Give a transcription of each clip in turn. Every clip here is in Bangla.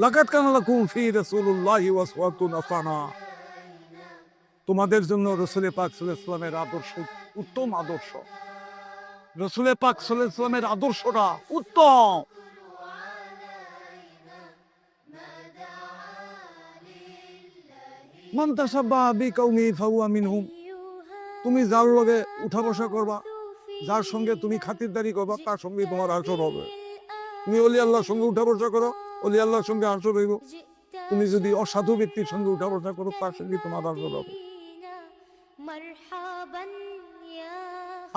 লাকাত তোমাদের জন্য রসুল পাক সাল্লামের আদর্শ উত্তম আদর্শ। রসুল পাক সাল্লামের আদর্শটা উত্তম। মান তুমি যার লগে উঠা বসা করবা, যার সঙ্গে তুমি খাতিরদারি করবা, তার সঙ্গে তোমার আসর হবে। তুমি অলি আল্লাহর সঙ্গে উঠা বসা করো অলি আল্লাহর সঙ্গে আসর হইব তুমি যদি অসাধু ব্যক্তির সঙ্গে উঠা বসা করো তার সঙ্গে তোমার আসর হবে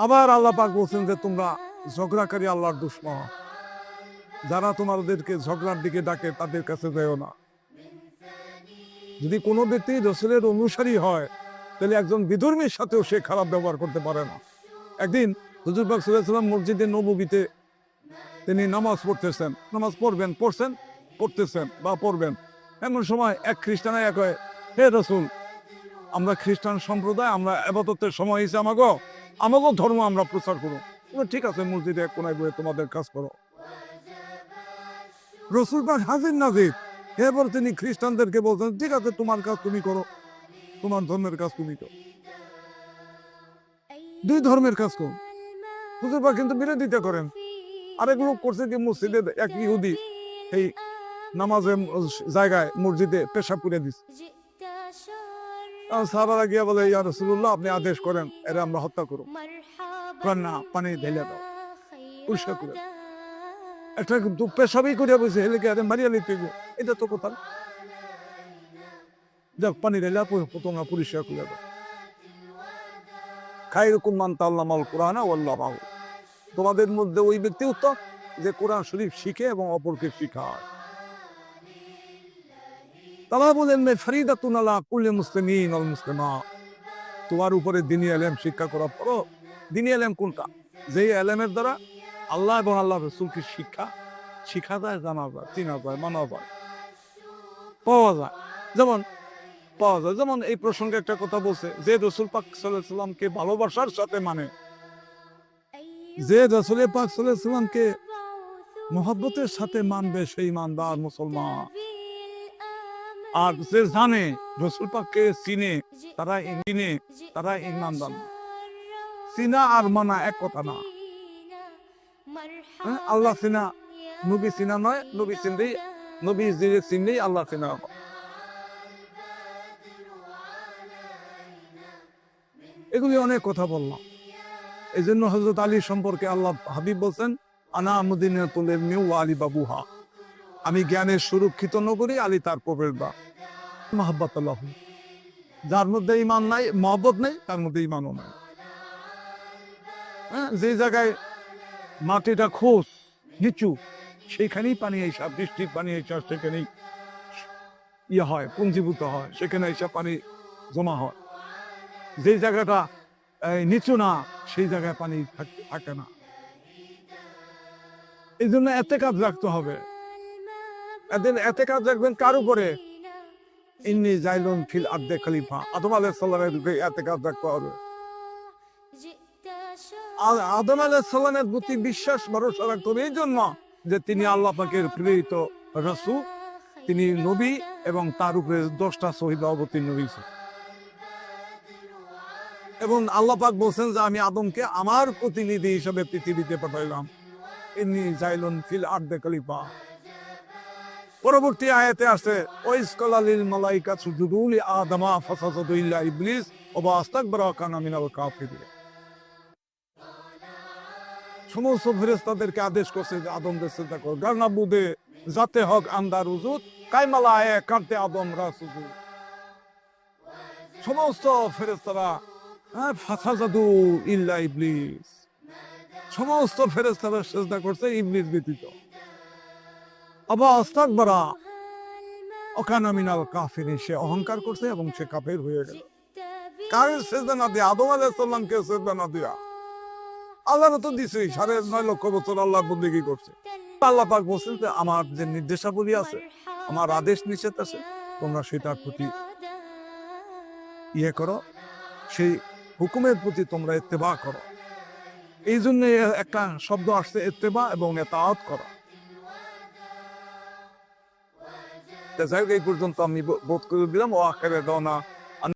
আবার আল্লাহ পাক বলছেন যে তোমরা ঝগড়াকারী আল্লাহর দুশ্মন। যারা তোমাদেরকে ঝগড়ার দিকে ডাকে তাদের কাছে যেও না। যদি কোনো ব্যক্তি রসুলের অনুসারী হয় তাহলে একজন বিধর্মীর সাথেও সে খারাপ ব্যবহার করতে পারে না। একদিন হুজুরবাগ সাল্লাম মসজিদে নবীতে তিনি নামাজ পড়তেছেন। নামাজ পড়বেন পড়ছেন পড়তেছেন বা পড়বেন। এমন সময় এক খ্রিস্টানে এক হয়, হে রসুল, আমরা খ্রিস্টান সম্প্রদায়, আমরা এবাদতের সময় হিসেবে আমাগো আমাগো ধর্ম আমরা প্রচার করো। ঠিক আছে, মসজিদে কোনায় বয়ে তোমাদের কাজ করো। রসুল পাক হাজির নাজির। এরপর তিনি খ্রিস্টানদেরকে বলছেন, ঠিক আছে, তোমার কাজ তুমি করো, তোমার ধর্মের কাজ তুমি করো। দুই ধর্মের কাজ করো। হুজুর পাক কিন্তু বিরোধিতা করেন। আরেক লোক করছে কি, মসজিদে এক ইহুদি, এই নামাজের জায়গায় মসজিদে পেশাব করে দিচ্ছে সাহাবারা গিয়া বলে, ইয়া রসুল্লাহ আপনি আদেশ করেন, এরা আমরা হত্যা করো না, পানি ঢেলে দাও পরিষ্কার করে। একটা কিন্তু পেশাবই করিয়া মারিয়া এটা তো যাক, পানি পরিষ্কার করে দাও। কোরআনা তোমাদের মধ্যে ওই ব্যক্তি উত্তম যে কোরআন শরীফ শিখে এবং অপরকে শিখায়। তারা বলেন আলা কুল্লে মুসলিমিন আল মুসলিমা। তোমার উপরে দিনী এলেম শিক্ষা করার পরও দিনী এলেম কোনটা? যেই এলেমের দ্বারা আল্লাহ এবং আল্লাহ রসুলকে শিক্ষা শিখা যায় জানা যায় চিনা যায় মানা যায়। পাওয়া যায়। যেমন, পাওয়া যায়। যেমন এই প্রসঙ্গে একটা কথা বলছে, যে রসুল পাক সাল্লামকে ভালোবাসার সাথে মানে যে রসুল পাক সাল্লামকে মহব্বতের সাথে মানবে সেই মানদার মুসলমান। আর যে জানে রসুল পাককে চিনে তারা চিনে তারা ইমানদার না। চিনা আর মানা এক কথা না হ্যাঁ, আল্লাহ চিনা নবী চিনা নয় নবী চিনলেই নবী যে চিনলেই আল্লাহ চিনা। এগুলি অনেক কথা বললাম এই জন্য হজরত আলী সম্পর্কে আল্লাহ হাবিব বলছেন আনা মুদিনাতুলের মিউ আলী বাবুহা আমি জ্ঞানের সুরক্ষিত নগরী আলী তার প্রবেশ বা মাহব্বত আল্লাহ যার মধ্যে ইমান নাই মহব্বত নেই তার মধ্যে ইমানও নাই। হ্যাঁ, যে জায়গায় মাটিটা খোঁজ নিচু সেইখানেই পানি এসা বৃষ্টির পানি এসা সেখানেই ইয়ে হয় পুঞ্জীভূত হয় সেখানে এসে পানি জমা হয়। যে জায়গাটা নিচু না সেই জায়গায় পানি থাকে না। এই জন্য এতে কাজ রাখতে হবে। এদিন এতে কাজ রাখবেন কার উপরে? ইন্নি জাইলুন ফিল আর্দে খলিফা। আদম আলাইহিস সালামের উপরে এতে কাজ রাখতে হবে। আর আদম আলাইহিস প্রতি বিশ্বাস, ভরসা রাখতে হবে। এই জন্য যে তিনি আল্লাহ পাকের প্রেরিত রসু তিনি নবী এবং তার উপরে দশটা শহীদ অবতীর্ণ হয়েছে। এবং আল্লাহ পাক বলছেন যে, আমি আদমকে আমার প্রতিনিধি হিসেবে পৃথিবীতে পাঠাইলাম। ইন্নি জাইলুন ফিল আর্দে খলিফা। পরবর্তী আয়াতে আছে ওয়াইস কালালিল মালাইকা সুজুদুল আদমা ফাসাদাতু ইল্লা ইবলিস কানা মিনাল সমস্ত আদেশ করছে যে আদমদের বুদে যাতে হক আন্দার উজুদ কাইমালা আয়ে কান্তে আদম রাসুজু সমস্ত ফেরেশতারা হ্যাঁ ফাসাদাতু ইল্লা ইবলিস। সমস্ত ফেরেশতারা সেজদা করছে ইবলিস ব্যতীত। আবা আস্তাকবারা ওখানে মিনাল কাফির সে অহংকার করছে এবং সে কাফের হয়ে গেল। কার সেজদা না আদম আলাইহিস সালামকে সেজদা না দিয়া আল্লাহ তো দিছে সাড়ে নয় লক্ষ বছর আল্লাহ বন্দিগি করছে? আল্লাহ পাক বলছেন যে, আমার যে নির্দেশাবলী আছে, আমার আদেশ নিষেধ আছে, তোমরা সেটার প্রতি ইয়ে করো, সেই হুকুমের প্রতি তোমরা ইত্তেবা করো। এই জন্য একটা শব্দ আসছে, ইত্তেবা এবং এতাআত করা। তা যাই হোক এই পর্যন্ত আমি ব- বোধ করে দিলাম ও আখেরে দনা